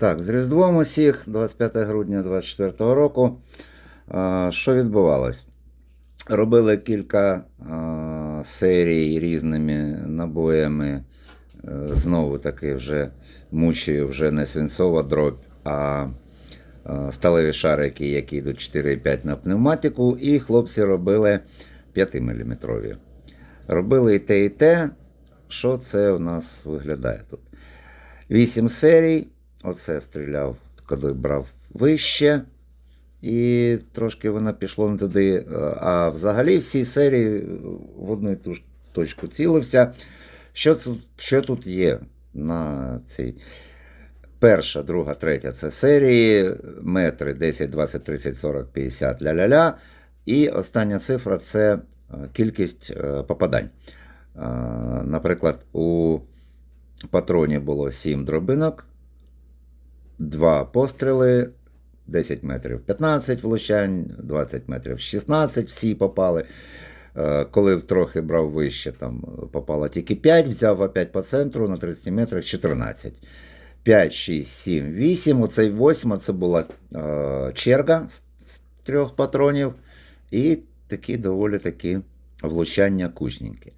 Так, з Різдвом усіх, 25 грудня 24 року. Що відбувалось? Робили кілька серій різними набоями. Е, Знову таки вже мучаю вже не свинцова дробь, а сталеві шарики, які йдуть 4,5 на пневматику, і хлопці робили 5-мм. Робили і те, і те. Що це в нас виглядає тут? 8 серій. Оце стріляв, коли брав вище. І трошки воно пішло не туди. А взагалі всі серії в одну і ту ж точку цілився. Що, що тут є на цій? Перша, друга, третя це серії, метри 10, 20, 30, 40, 50, ля-ля-ля. І остання цифра це е, кількість е, попадань. Е, Наприклад, у патроні було 7 дробинок, 2 постріли, 10 метрів 15 влучань, 20 метрів 16, всі попали. Е, Коли трохи брав вище, там попало тільки 5, взяв опять по центру на 30 метрах 14. 5, 6, 7, 8. Оцей 8 це була е, черга з трьох патронів. І такі доволі такі влучання кучненькі.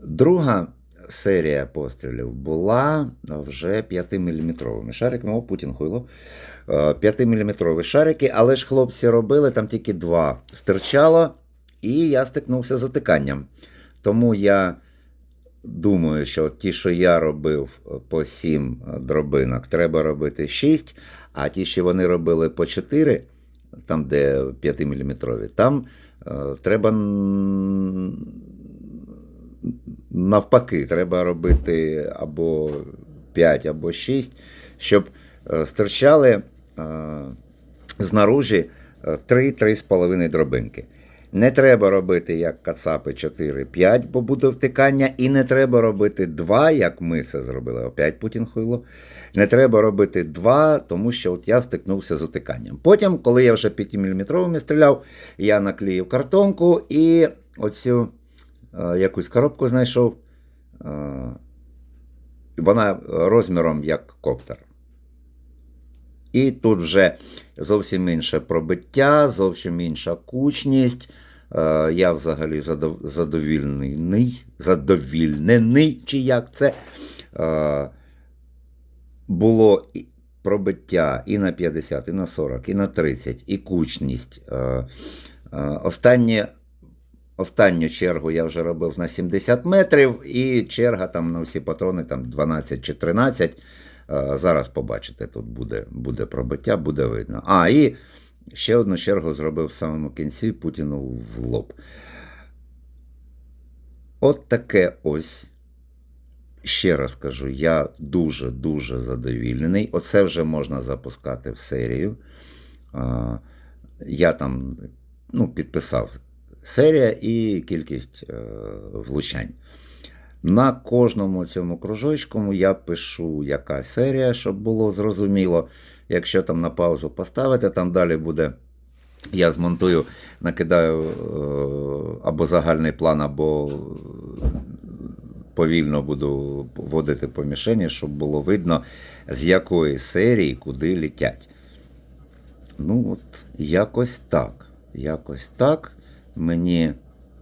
Друга серія пострілів була вже 5-мм. Шариками, о, Путін хуйло. 5-мм шарики, але ж хлопці робили там тільки два стирчало, і я стикнувся з затиканням. Тому я думаю, що ті, що я робив по 7 дробинок, треба робити 6, а ті, що вони робили по 4, там, де 5-мм, там е, треба навпаки, треба робити або 5, або 6, щоб е, стирчали е, знаружі 3-3,5 дробинки. Не треба робити як кацапи 4-5, бо буде втикання, і не треба робити 2, як ми це зробили. Опять Путін хуйло. Не треба робити 2, тому що от я стикнувся з утиканням. Потім, коли я вже 5-мм стріляв, я наклеїв картонку і оцю е, якусь коробку знайшов. Е, вона розміром як коптер. І тут вже зовсім інше пробиття, зовсім інша кучність. Е, Я взагалі задов- задовільнений, задовільнений, чи як це. Е, Було пробиття і на 50, і на 40, і на 30, і кучність. Е, е, Останнє, останню чергу я вже робив на 70 метрів, і черга там на всі патрони там 12 чи 13. Е, Зараз побачите, тут буде, буде пробиття, буде видно. А, і ще одну чергу зробив в самому кінці Путіну в лоб. От таке ось. Ще раз кажу, я дуже-дуже задовільнений. Оце вже можна запускати в серію. Я там ну, підписав серія і кількість е, влучань. На кожному цьому кружочку я пишу, яка серія, щоб було зрозуміло. Якщо там на паузу поставити, там далі буде. Я змонтую, накидаю е, або загальний план, або повільно буду вводити по мішені, щоб було видно, з якої серії куди літять. Ну, от, якось так. Якось так. Мені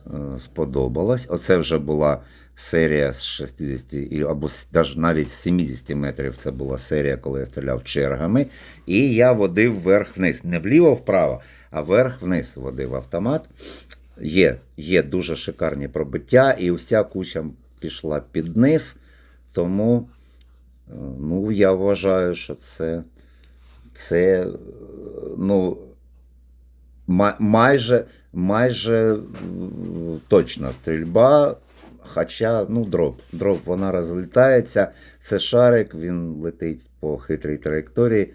е, сподобалось. Оце вже була серія з 60 і- або навіть з 70 метрів. Це була серія, коли я стріляв чергами. І я водив вверх-вниз. Не вліво-вправо, а вверх-вниз водив автомат. Є, є дуже шикарні пробиття, і вся куча пішла під низ. Тому е, ну, я вважаю, що це, це е, ну, майже, майже е, точна стрільба. Хоча, ну, дроп. Дроп, вона розлітається. Це шарик, він летить по хитрій траєкторії.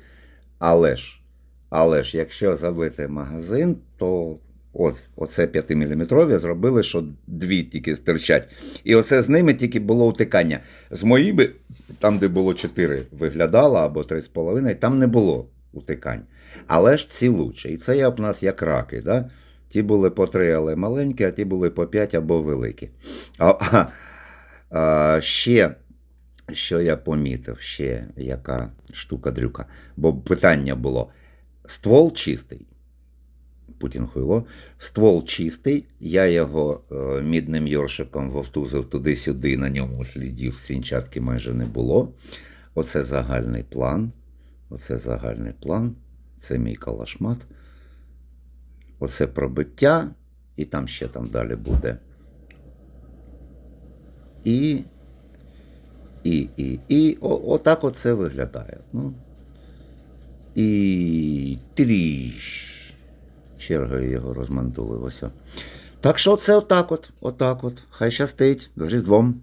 Але ж, але ж, якщо забити магазин, то ось, оце 5-мм зробили, що дві тільки стирчать. І оце з ними тільки було утикання. З моїми, там, де було 4, виглядало, або 3,5, там не було утикань. Але ж ці лучше. І це як у нас як раки. Да? Ті були по 3, але маленькі, а ті були по 5 або великі. А, а, а, ще що я помітив ще, яка штука-дрюка. Бо питання було: ствол чистий. Путін хуйло. Ствол чистий, я його е, мідним йоршиком вовтузив туди-сюди, на ньому слідів свінчатки майже не було. Оце загальний план. Оце загальний план. Це мій калашмат. Оце пробиття, і там ще там далі буде. І. І, і, і о, отак оце виглядає. Ну. І тріш. Чергою його розмантулилося. Так що це отак от, отак от. Хай щастить з Різдвом.